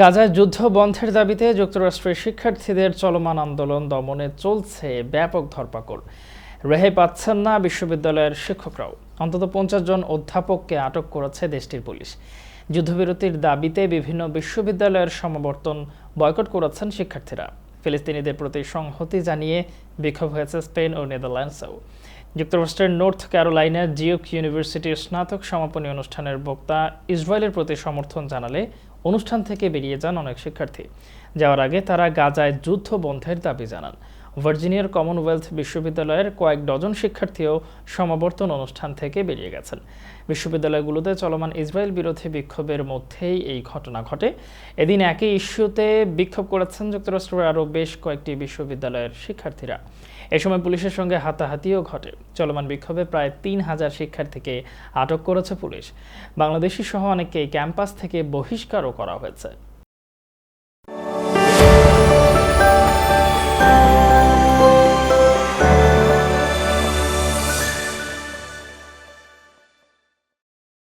গাজায় যুদ্ধ বন্ধের দাবিতে যুক্তরাষ্ট্রের শিক্ষার্থীদের চলমান আন্দোলন দমনে চলছে ব্যাপক ধরপাকড়। রেহে পাচ্ছেন না বিশ্ববিদ্যালয়ের শিক্ষকরাও। অন্তত পঞ্চাশ জন অধ্যাপককে আটক করেছে দেশটির পুলিশ। যুদ্ধবিরতির দাবিতে বিভিন্ন বিশ্ববিদ্যালয়ের সমাবর্তন বয়কট করেছেন শিক্ষার্থীরা। ফিলিস্তিনিদের প্রতি সংহতি জানিয়ে বিক্ষোভ হয়েছে স্পেন ও নেদারল্যান্ডসেও। যুক্তরাষ্ট্রের নর্থ ক্যারোলাইনার জিওক ইউনিভার্সিটির স্নাতক সমাপনী অনুষ্ঠানের বক্তা ইসরায়েলের প্রতি সমর্থন জানালে অনুষ্ঠান থেকে বেরিয়ে যান অনেক শিক্ষার্থী। যাওয়ার আগে তারা গাজায় যুদ্ধ বন্ধের দাবি জানান। ভার্জিনিয়ার কমনওয়েলথ বিশ্ববিদ্যালয়ের কয়েক ডজন শিক্ষার্থীও সমাবর্তন অনুষ্ঠান থেকে বেরিয়ে গেছেন। বিশ্ববিদ্যালয়গুলোতে চলমান ইসরায়েল বিরোধী বিক্ষোভের মধ্যেই এই ঘটনা ঘটে। এদিন একই ইস্যুতে বিক্ষোভ করেছেন যুক্তরাষ্ট্রের আরও বেশ কয়েকটি বিশ্ববিদ্যালয়ের শিক্ষার্থীরা। এ সময় পুলিশের সঙ্গে হাতাহাতিও ঘটে। চলমান বিক্ষোভে প্রায় তিন হাজার শিক্ষার্থীকে আটক করেছে পুলিশ। বাংলাদেশি সহ অনেককে ক্যাম্পাস থেকে বহিষ্কারও করা হয়েছে।